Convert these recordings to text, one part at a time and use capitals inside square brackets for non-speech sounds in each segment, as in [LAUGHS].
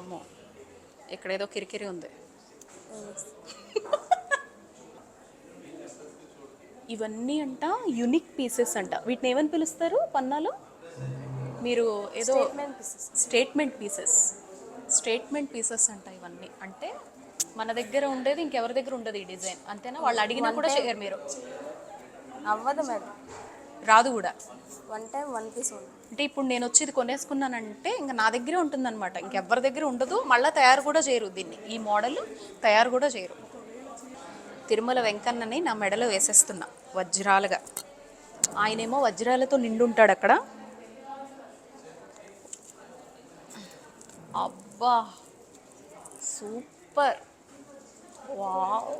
అమ్మో ఇక్కడేదో కిరికిరి ఉంది. ఇవన్నీ అంట యునిక్ పీసెస్ అంట. వీటిని ఏమని పిలుస్తారు పన్నాలో? మీరు ఏదో. స్టేట్మెంట్ పీసెస్ స్టేట్మెంట్ పీసెస్ అంట ఇవన్నీ. అంటే మన దగ్గర ఉండేది ఇంకెవరి దగ్గర ఉండదు ఈ డిజైన్. అంతేనా? వాళ్ళు అడిగినా కూడా చేయరు మీరు. అవ్వదు మేడం రాదు కూడా. వన్ టైం వన్ పీస్ ఉంది అంటే ఇప్పుడు నేను వచ్చి ఇది కొనేసుకున్నానంటే ఇంకా నా దగ్గరే ఉంటుందన్నమాట. ఇంకెవ్వరి దగ్గర ఉండదు మళ్ళీ తయారు కూడా చేయరు దీన్ని. ఈ మోడల్ తయారు కూడా చేయరు. తిరుమల వెంకన్నని నా మెడలో వేసేస్తున్నా వజ్రాలుగా. ఆయనేమో వజ్రాలతో నిండుంటాడు అక్కడ. అబ్బా! సూపర్! వావ్!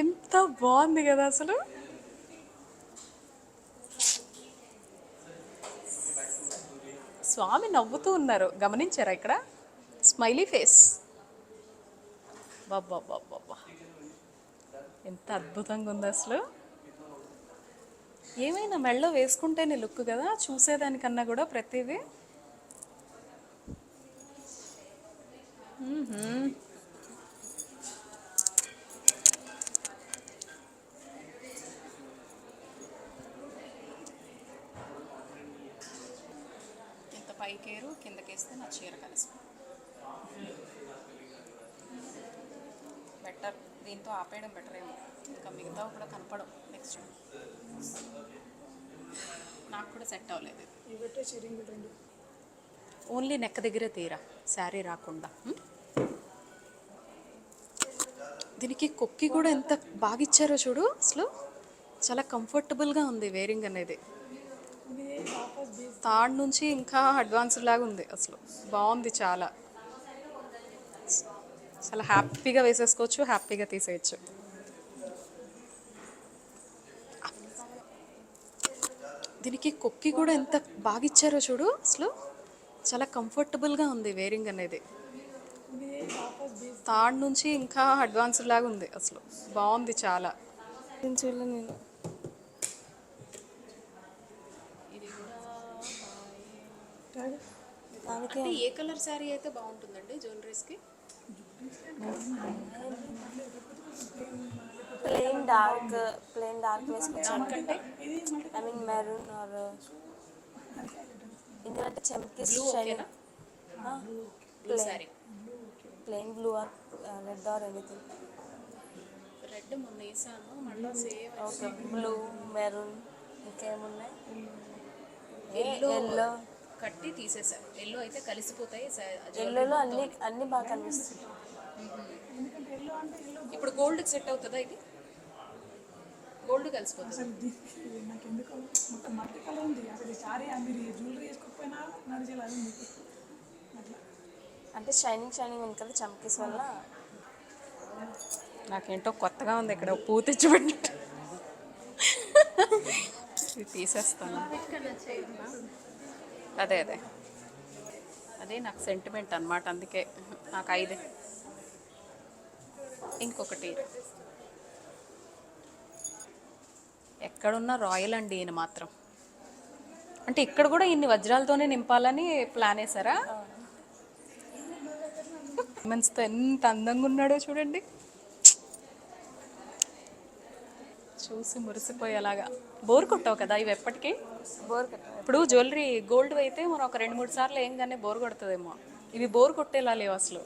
ఎంత బాగుంది కదా అసలు. స్వామి నవ్వుతూ ఉన్నారు. గమనించారా ఇక్కడ? స్మైలీ ఫేస్ బాబా ఎంత అద్భుతంగా ఉంది అసలు. ఏమైనా మెళ్ళో వేసుకుంటేనే లుక్ కదా చూసేదానికన్నా కూడా ప్రతిదీ. పైకేరు కిందకేస్తే నా చీర కలిసి బెటర్ దీంతో ఆపేయడం బెటర్ ఏమో. ఇంకా మిగతా కూడా కనపడం నెక్స్ట్ నాకు కూడా సెట్ అవ్వలేదు. ఓన్లీ నెక్ దగ్గరే తీరా శారీ రాకుండా? దీనికి కొక్కి కూడా ఎంత బాగా ఇచ్చారో చూడు అసలు. చాలా కంఫర్టబుల్గా ఉంది వేరింగ్ అనేది. థర్డ్ నుంచి ఇంకా అడ్వాన్స్ లాగా ఉంది అసలు. బాగుంది చాలా. చాలా హ్యాపీగా వేసేసుకోవచ్చు హ్యాపీగా తీసేయచ్చు. దీనికి కొక్కి కూడా ఎంత బాగా ఇచ్చారో చూడు అసలు. చాలా కంఫర్టబుల్గా ఉంది వేరింగ్ అనేది. థర్డ్ నుంచి ఇంకా అడ్వాన్స్ లాగా ఉంది అసలు. బాగుంది చాలా. నేను నేను. దానికి అంటే ఏ కలర్ శారీ అయితే బాగుంటుందండి జ్యువెలరీస్కి? ప్లెయిన్ డార్క్ ప్లెయిన్ డార్క్ వేసుకోవచ్చు దానికంటే ఐ మీన్ మెరూన్ ఆర్ చెంకిస్ బ్లూ ఓకేనా? Blue sari. Plain blue or red or anything. Red మొన్న వేసాను మళ్ళీ సేమ్ ఓకే బ్లూ మెరూన్ ఇంకేమున్నాయి? ఎల్లో. కట్టి తీసేసారు ఎల్లో అయితే కలిసిపోతాయి ఎల్లోలో అన్ని అన్ని బాగా కనిపిస్తుంది ఇప్పుడు గోల్డ్ సెట్ అవుతుందా ఇది? గోల్డ్ కలిసిపోతుంది. నాకు ఎందుకు మొత్తం మట్టి కలర్ ఉంది. అసలు ఈ సారీ మీరు జ్యువెలరీ వేసుకోకపోయినా నడిచేలా అది మీకు అట్లా. అంటే షైనింగ్ షైనింగ్ ఉంది కదా చమ్కీస్ వల్ల నాకేంటో కొత్తగా ఉంది ఇక్కడ పూ తెచ్చిపెట్టినట్టు [LAUGHS] ఇది తీసేస్తాను. అదే అదే. అదే నాకు సెంటిమెంట్ అనమాట అందుకే. నాకు ఐదే. ఇంకొకటి. ఎక్కడున్నా రాయల్ అండి ఈయన మాత్రం. అంటే ఇక్కడ కూడా ఇన్ని వజ్రాలతోనే నింపాలని ప్లాన్ వేసారా మెన్స్తో ఎంత అందంగా ఉన్నాడో చూడండి. చూసి మురిసిపోయేలాగా. బోర్ కొట్టావు కదా ఇవి ఎప్పటికీ? బోర్ కట్ట ఇప్పుడు జ్యువెలరీ గోల్డ్ అయితే మనం ఒక రెండు మూడు సార్లు ఏంగానే బోర్ కొడుతుందేమో. ఇవి బోర్ కొట్టేలా లేవు అసలు.